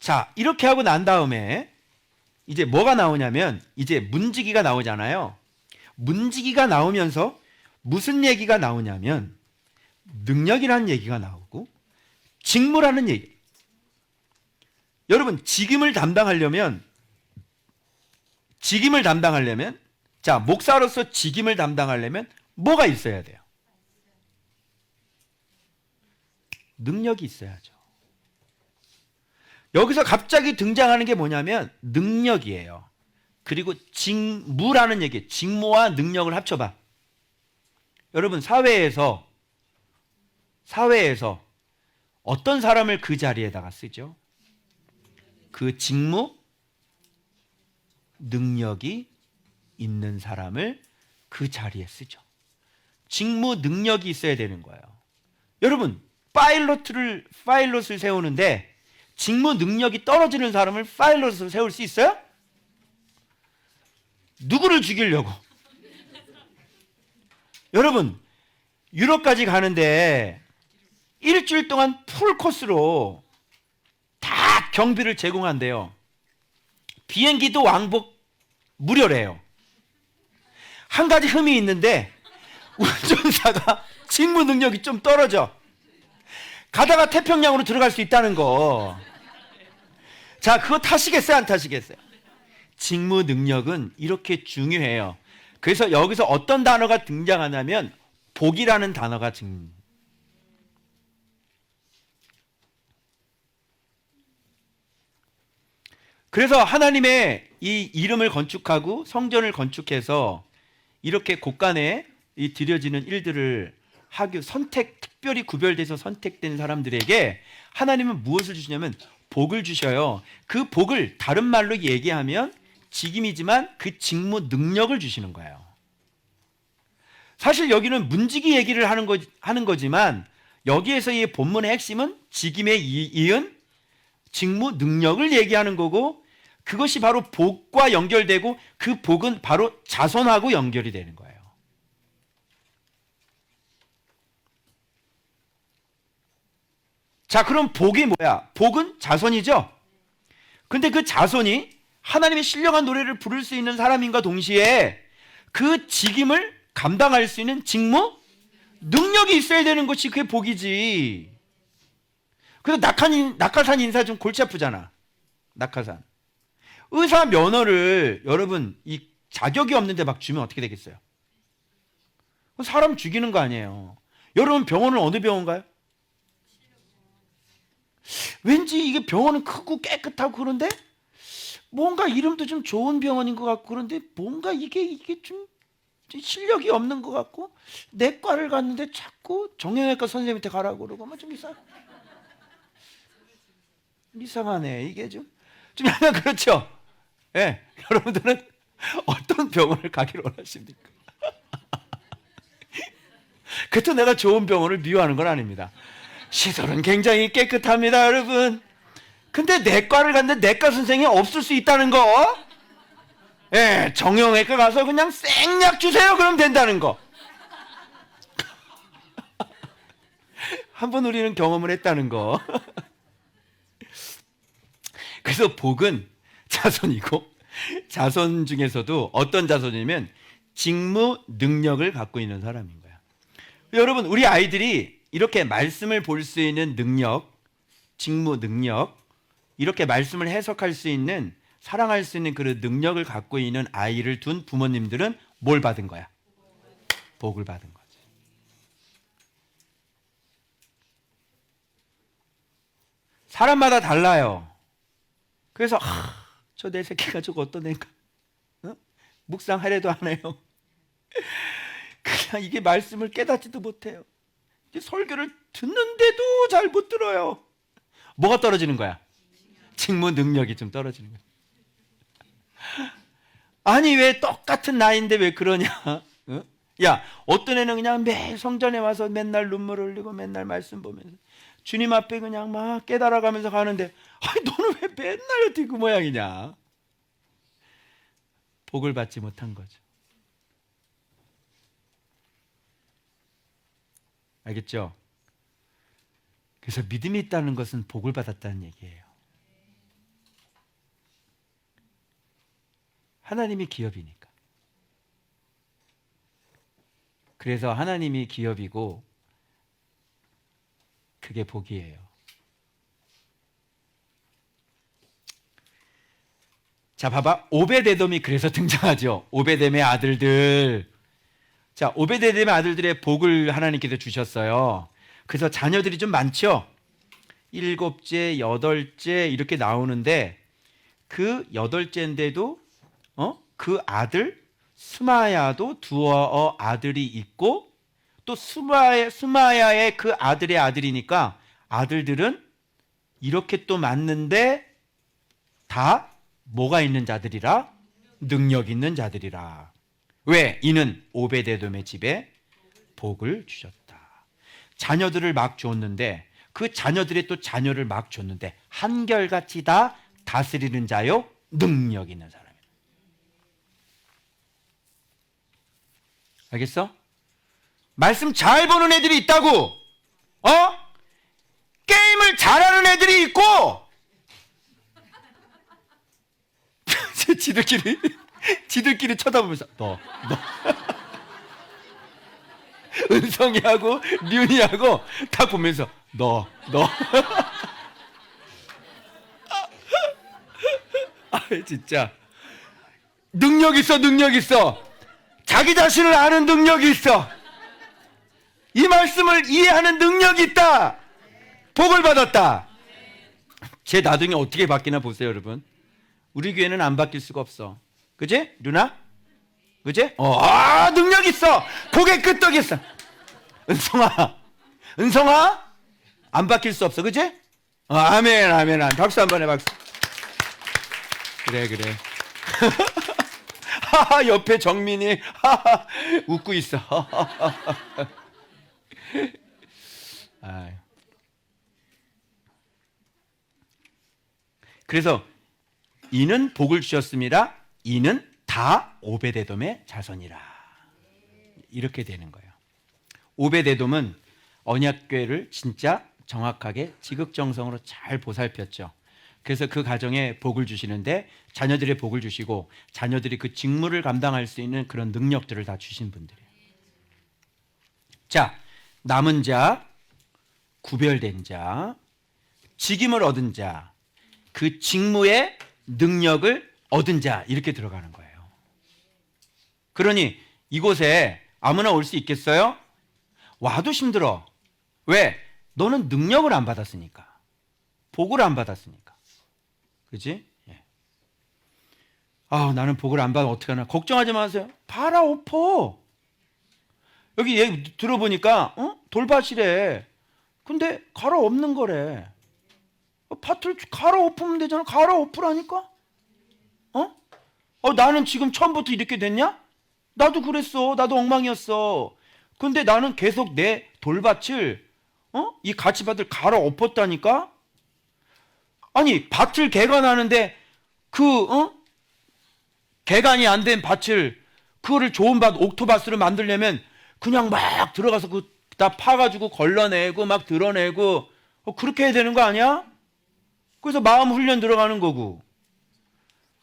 자, 이렇게 하고 난 다음에 이제 뭐가 나오냐면 이제 문지기가 나오잖아요. 문지기가 나오면서 무슨 얘기가 나오냐면 능력이라는 얘기가 나오고 직무라는 얘기. 여러분, 직임을 담당하려면 직임을 담당하려면 자, 목사로서 직임을 담당하려면 뭐가 있어야 돼요? 능력이 있어야죠. 여기서 갑자기 등장하는 게 뭐냐면 능력이에요. 그리고 직무라는 얘기, 직무와 능력을 합쳐봐. 여러분 사회에서 사회에서 어떤 사람을 그 자리에다가 쓰죠? 그 직무, 능력이 있는 사람을 그 자리에 쓰죠. 직무 능력이 있어야 되는 거예요. 여러분, 파일럿을 파일럿을 세우는데 직무 능력이 떨어지는 사람을 파일럿으로 세울 수 있어요? 누구를 죽이려고? 여러분, 유럽까지 가는데 일주일 동안 풀 코스로 다 경비를 제공한대요. 비행기도 왕복 무료래요. 한 가지 흠이 있는데 운전사가 직무 능력이 좀 떨어져. 가다가 태평양으로 들어갈 수 있다는 거. 자, 그거 타시겠어요? 안 타시겠어요? 직무 능력은 이렇게 중요해요. 그래서 여기서 어떤 단어가 등장하냐면 복이라는 단어가 등. 그래서 하나님의 이 이름을 건축하고 성전을 건축해서 이렇게 곳간에 이 드려지는 일들을 하기 선택 특별히 구별돼서 선택된 사람들에게 하나님은 무엇을 주시냐면 복을 주셔요. 그 복을 다른 말로 얘기하면 직임이지만 그 직무 능력을 주시는 거예요. 사실 여기는 문지기 얘기를 하는 거 하는 거지만 여기에서 이 본문의 핵심은 직임에 이- 이은 직무 능력을 얘기하는 거고 그것이 바로 복과 연결되고 그 복은 바로 자손하고 연결이 되는 거예요. 자, 그럼 복이 뭐야? 복은 자손이죠? 근데 그 자손이 하나님의 신령한 노래를 부를 수 있는 사람인가 동시에 그 직임을 감당할 수 있는 직무? 능력이 있어야 되는 것이 그게 복이지. 그래서 낙한, 낙하산 인사 좀 골치 아프잖아. 낙하산. 의사 면허를 여러분 이 자격이 없는데 막 주면 어떻게 되겠어요? 사람 죽이는 거 아니에요. 여러분 병원은 어느 병원 가요? 왠지 이게 병원은 크고 깨끗하고 그런데 뭔가 이름도 좀 좋은 병원인 것 같고 그런데 뭔가 이게 이게 좀 실력이 없는 것 같고 내과를 갔는데 자꾸 정형외과 선생님한테 가라고 그러고 뭐좀 이상 이상하네 이게 좀좀 약간 그렇죠. 예, 여러분들은 어떤 병원을 가기를 원하십니까? 그렇다고 내가 좋은 병원을 미워하는 건 아닙니다. 시설은 굉장히 깨끗합니다, 여러분. 근데 내과를 갔는데 내과 선생이 없을 수 있다는 거. 예, 정형외과 가서 그냥 생약 주세요. 그럼 된다는 거. 한번 우리는 경험을 했다는 거. 그래서 복은 자손이고 자손 중에서도 어떤 자손이면 직무 능력을 갖고 있는 사람인 거야. 여러분, 우리 아이들이 이렇게 말씀을 볼 수 있는 능력, 직무 능력, 이렇게 말씀을 해석할 수 있는 사랑할 수 있는 그런 능력을 갖고 있는 아이를 둔 부모님들은 뭘 받은 거야? 복을 받은 거지. 사람마다 달라요. 그래서 저내 새끼가 저거 어떤 애인가? 어? 묵상하려도 안 해요. 그냥 이게 말씀을 깨닫지도 못해요. 설교를 듣는데도 잘 못 들어요. 뭐가 떨어지는 거야? 직무 능력이 좀 떨어지는 거야. 아니 왜 똑같은 나이인데 왜 그러냐? 어? 야 어떤 애는 그냥 매일 성전에 와서 맨날 눈물 흘리고 맨날 말씀 보면서 주님 앞에 그냥 막 깨달아가면서 가는데 아니 너는 왜 맨날 어떻게 그 모양이냐? 복을 받지 못한 거죠. 알겠죠? 그래서 믿음이 있다는 것은 복을 받았다는 얘기예요. 하나님이 기업이니까. 그래서 하나님이 기업이고 그게 복이에요. 자, 봐봐. 오베데돔이 그래서 등장하죠. 오베뎀의 아들들. 자, 오베데돔의 아들들의 복을 하나님께서 주셨어요. 그래서 자녀들이 좀 많죠. 일곱째, 여덟째 이렇게 나오는데 그 여덟째인데도 어? 그 아들 스마야도 두어 아들이 있고 또 스마야, 스마야의 그 아들의 아들이니까 아들들은 이렇게 또 맞는데 다 뭐가 있는 자들이라 능력 있는 자들이라 왜 이는 오베데돔의 집에 복을 주셨다. 자녀들을 막 줬는데 그 자녀들이 또 자녀를 막 줬는데 한결같이 다 다스리는 자요 능력 있는 사람이에요 알겠어? 말씀 잘 보는 애들이 있다고. 어? 게임을 잘하는 애들이 있고. 지들끼리 지들끼리 쳐다보면서 너 너. 은성이하고 륜이하고 다 보면서 너 너. 아 진짜 능력 있어 능력 있어 자기 자신을 아는 능력이 있어 이 말씀을 이해하는 능력이 있다 복을 받았다 제 나중에 어떻게 바뀌나 보세요 여러분 우리 교회는 안 바뀔 수가 없어. 그지? 누나? 그지? 어, 아, 능력 있어. 고개 끄떡 있어. 은성아. 은성아? 안 바뀔 수 없어. 그지? 어, 아멘, 아멘, 아멘. 박수 한번 해, 박수. 그래, 그래. 하하, 옆에 정민이, 하하, 웃고 있어. 아유. 그래서 이는 복을 주셨습니다. 이는 다 오베데돔의 자손이라. 이렇게 되는 거예요. 오베데돔은 언약궤를 진짜 정확하게 지극정성으로 잘 보살폈죠. 그래서 그 가정에 복을 주시는데 자녀들의 복을 주시고 자녀들이 그 직무를 감당할 수 있는 그런 능력들을 다 주신 분들이에요. 자, 남은 자, 구별된 자, 직임을 얻은 자, 그 직무에 능력을 얻은 자 이렇게 들어가는 거예요. 그러니 이곳에 아무나 올 수 있겠어요? 와도 힘들어. 왜? 너는 능력을 안 받았으니까. 복을 안 받았으니까. 그지? 예. 아, 나는 복을 안 받아 어떡하나. 걱정하지 마세요. 봐라, 오퍼. 여기 얘기 들어보니까, 어? 돌밭이래. 근데 갈아 없는 거래. 밭을 갈아 엎으면 되잖아. 갈아 엎으라니까. 어? 어, 나는 지금 처음부터 이렇게 됐냐? 나도 그랬어. 나도 엉망이었어. 근데 나는 계속 내 돌밭을 어? 이 가치밭을 갈아 엎었다니까? 아니, 밭을 개간하는데 그 어? 개간이 안 된 밭을 그거를 좋은 밭 옥토밭으로 만들려면 그냥 막 들어가서 그 다 파가지고 걸러내고 막 드러내고 어, 그렇게 해야 되는 거 아니야? 그래서 마음 훈련 들어가는 거고.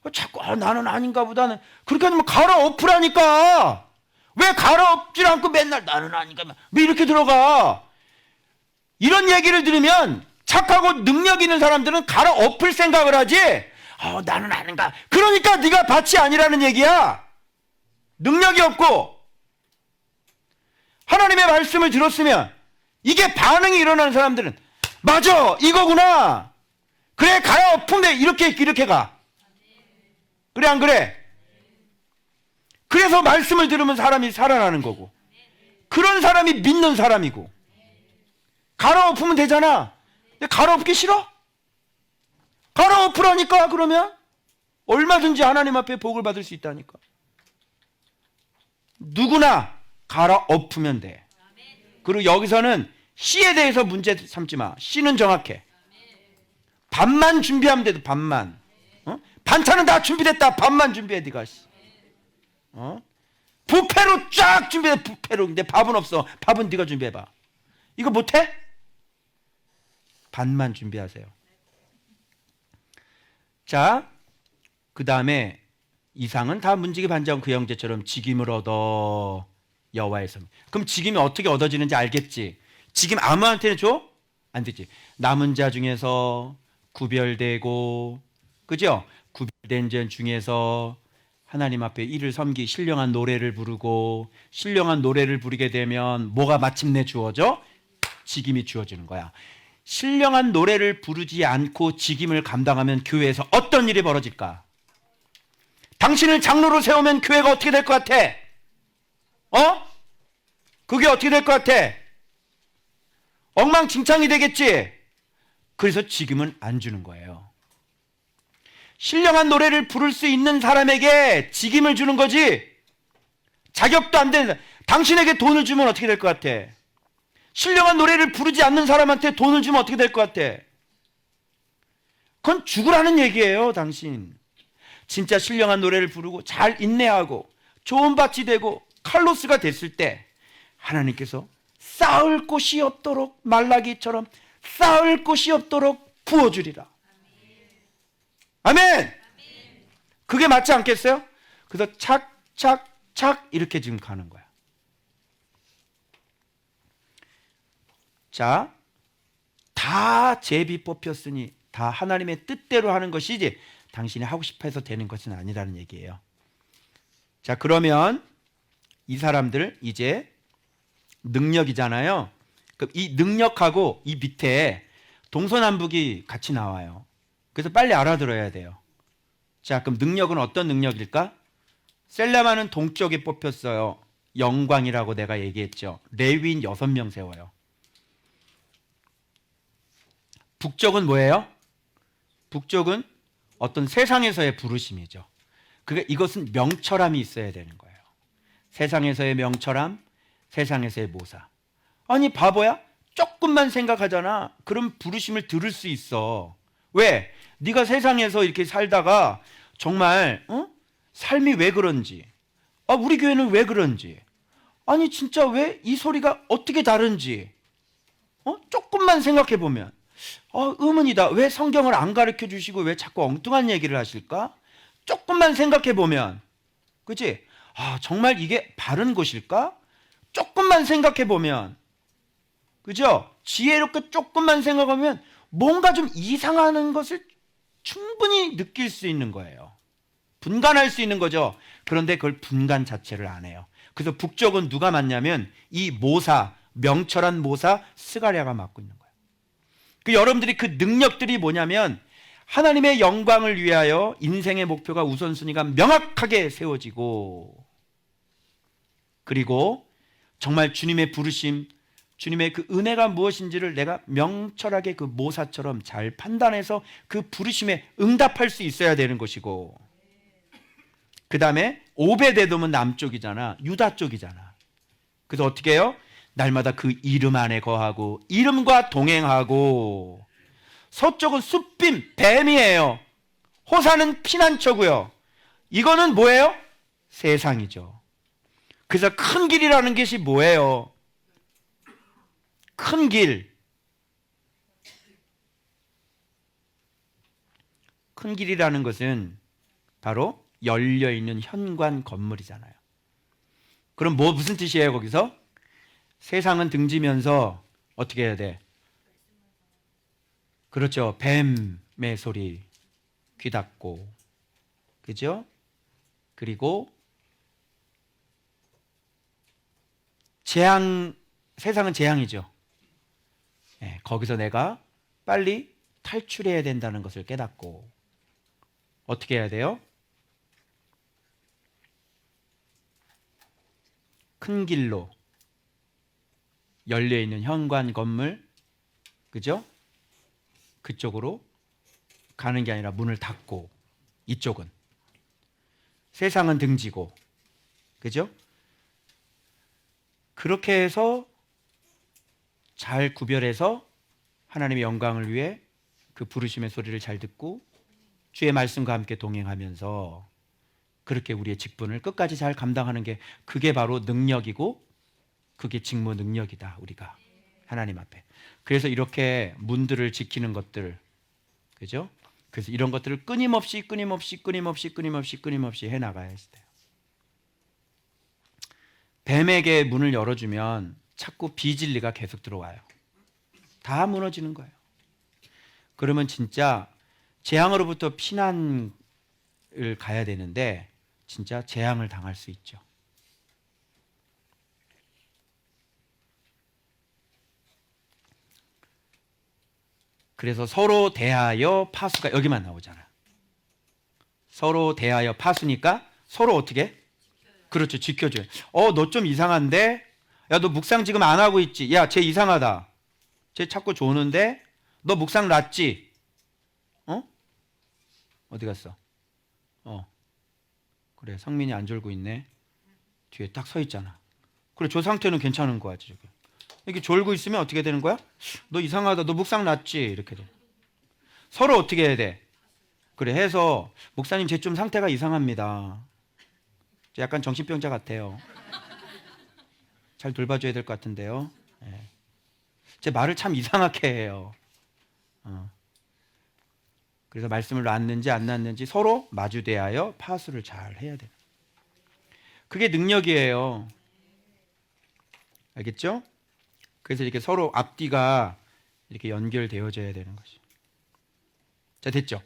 어, 자꾸 아, 나는 아닌가 보다는 그렇게 하면 갈아 엎으라니까. 왜 갈아 엎질 않고 맨날 나는 아닌가 왜 이렇게 들어가? 이런 얘기를 들으면 착하고 능력 있는 사람들은 갈아 엎을 생각을 하지. 어, 나는 아닌가. 그러니까 네가 밭이 아니라는 얘기야. 능력이 없고 하나님의 말씀을 들었으면 이게 반응이 일어나는 사람들은 맞아 이거구나 그래 가야 엎은데 이렇게 이렇게 가 그래 안 그래 그래서 말씀을 들으면 사람이 살아나는 거고 그런 사람이 믿는 사람이고 갈아엎으면 되잖아 근데 갈아엎기 싫어? 갈아엎으라니까 그러면 얼마든지 하나님 앞에 복을 받을 수 있다니까 누구나 갈아엎으면 돼. 그리고 여기서는 씨에 대해서 문제 삼지 마. 씨는 정확해. 밥만 준비하면 돼도 밥만. 어? 반찬은 다 준비됐다. 밥만 준비해 네가. 어? 부패로 쫙 준비해 부패로. 근데 밥은 없어. 밥은 네가 준비해 봐. 이거 못 해? 반만 준비하세요. 자, 그 다음에 이상은 다 문지기 반장 그 형제처럼 직임을 얻어 여호와의 성. 그럼 직임이 어떻게 얻어지는지 알겠지? 직임 아무한테나 줘? 안 되지. 남은 자 중에서 구별되고 그죠? 구별된 자 중에서 하나님 앞에 이를 섬기 신령한 노래를 부르고 신령한 노래를 부르게 되면 뭐가 마침내 주어져? 직임이 주어지는 거야. 신령한 노래를 부르지 않고 직임을 감당하면 교회에서 어떤 일이 벌어질까? 당신을 장로로 세우면 교회가 어떻게 될 것 같아? 어? 그게 어떻게 될 것 같아? 엉망진창이 되겠지? 그래서 지금은 안 주는 거예요. 신령한 노래를 부를 수 있는 사람에게 직임을 주는 거지. 자격도 안 되는, 당신에게 돈을 주면 어떻게 될 것 같아? 신령한 노래를 부르지 않는 사람한테 돈을 주면 어떻게 될 것 같아? 그건 죽으라는 얘기예요, 당신. 진짜 신령한 노래를 부르고 잘 인내하고 좋은 밭이 되고 칼로스가 됐을 때 하나님께서 쌓을 곳이 없도록 말라기처럼 쌓을 곳이 없도록 부어주리라. 아멘. 그게 맞지 않겠어요? 그래서 착 착 착 이렇게 지금 가는 거야. 자, 다 제비 뽑혔으니 다 하나님의 뜻대로 하는 것이지 당신이 하고 싶어 해서 되는 것은 아니라는 얘기예요. 자, 그러면 이 사람들 이제 능력이잖아요. 그럼 이 능력하고 이 밑에 동서남북이 같이 나와요. 그래서 빨리 알아들어야 돼요. 자, 그럼 능력은 어떤 능력일까? 셀레마는 동쪽에 뽑혔어요. 영광이라고 내가 얘기했죠. 레위인 여섯 명 세워요. 북쪽은 뭐예요? 북쪽은 어떤 세상에서의 부르심이죠. 그게 이것은 명철함이 있어야 되는 거예요. 세상에서의 명철함, 세상에서의 모사. 아니 바보야? 조금만 생각하잖아. 그럼 부르심을 들을 수 있어. 왜? 네가 세상에서 이렇게 살다가 정말 어? 삶이 왜 그런지, 아 우리 교회는 왜 그런지, 아니 진짜 왜 이 소리가 어떻게 다른지, 어? 조금만 생각해 보면, 어, 의문이다. 왜 성경을 안 가르쳐 주시고 왜 자꾸 엉뚱한 얘기를 하실까? 조금만 생각해 보면, 그지? 아 정말 이게 바른 것일까? 조금만 생각해 보면, 그죠? 지혜롭게 조금만 생각하면 뭔가 좀 이상하는 것을 충분히 느낄 수 있는 거예요. 분간할 수 있는 거죠. 그런데 그걸 분간 자체를 안 해요. 그래서 북쪽은 누가 맞냐면 이 모사, 명철한 모사 스가랴가 맡고 있는 거예요. 그 여러분들이 그 능력들이 뭐냐면 하나님의 영광을 위하여 인생의 목표가 우선순위가 명확하게 세워지고 그리고 정말 주님의 부르심, 주님의 그 은혜가 무엇인지를 내가 명철하게 그 모사처럼 잘 판단해서 그 부르심에 응답할 수 있어야 되는 것이고 그 다음에 오베데돔은 남쪽이잖아 유다 쪽이잖아 그래서 어떻게 해요? 날마다 그 이름 안에 거하고 이름과 동행하고 서쪽은 숲빔 뱀이에요 호사는 피난처고요 이거는 뭐예요? 세상이죠 그래서 큰 길이라는 것이 뭐예요? 큰 길. 큰 길이라는 것은 바로 열려 있는 현관 건물이잖아요. 그럼 뭐 무슨 뜻이에요, 거기서? 세상은 등지면서 어떻게 해야 돼? 그렇죠. 뱀의 소리 귀 닫고. 그죠? 그리고 재앙 세상은 재앙이죠. 예, 거기서 내가 빨리 탈출해야 된다는 것을 깨닫고 어떻게 해야 돼요? 큰 길로 열려 있는 현관 건물 그죠? 그쪽으로 가는 게 아니라 문을 닫고 이쪽은 세상은 등지고 그죠? 그렇게 해서 잘 구별해서 하나님의 영광을 위해 그 부르심의 소리를 잘 듣고 주의 말씀과 함께 동행하면서 그렇게 우리의 직분을 끝까지 잘 감당하는 게 그게 바로 능력이고 그게 직무 능력이다 우리가. 하나님 앞에. 그래서 이렇게 문들을 지키는 것들 그죠? 그래서 이런 것들을 끊임없이 끊임없이 끊임없이 끊임없이 끊임없이 해 나가야 돼요. 뱀에게 문을 열어주면 자꾸 비진리가 계속 들어와요. 다 무너지는 거예요. 그러면 진짜 재앙으로부터 피난을 가야 되는데 진짜 재앙을 당할 수 있죠. 그래서 서로 대하여 파수가 여기만 나오잖아. 서로 대하여 파수니까 서로 어떻게? 그렇죠. 지켜줘요. 어, 너 좀 이상한데? 야, 너 묵상 지금 안 하고 있지? 야, 쟤 이상하다. 쟤 자꾸 조는데? 너 묵상 놨지? 어? 어디 갔어? 어. 그래, 성민이 안 졸고 있네. 뒤에 딱 서 있잖아. 그래, 저 상태는 괜찮은 거야, 지금. 이렇게 졸고 있으면 어떻게 되는 거야? 너 이상하다. 너 묵상 놨지? 이렇게 돼. 서로 어떻게 해야 돼? 그래, 해서, 목사님, 쟤좀 상태가 이상합니다. 쟤 약간 정신병자 같아요. 잘 돌봐줘야 될 것 같은데요. 예. 제 말을 참 이상하게 해요. 어. 그래서 말씀을 놨는지 안 놨는지 서로 마주대하여 파수를 잘 해야 돼요. 그게 능력이에요. 알겠죠? 그래서 이렇게 서로 앞뒤가 이렇게 연결되어져야 되는 것이. 자, 됐죠?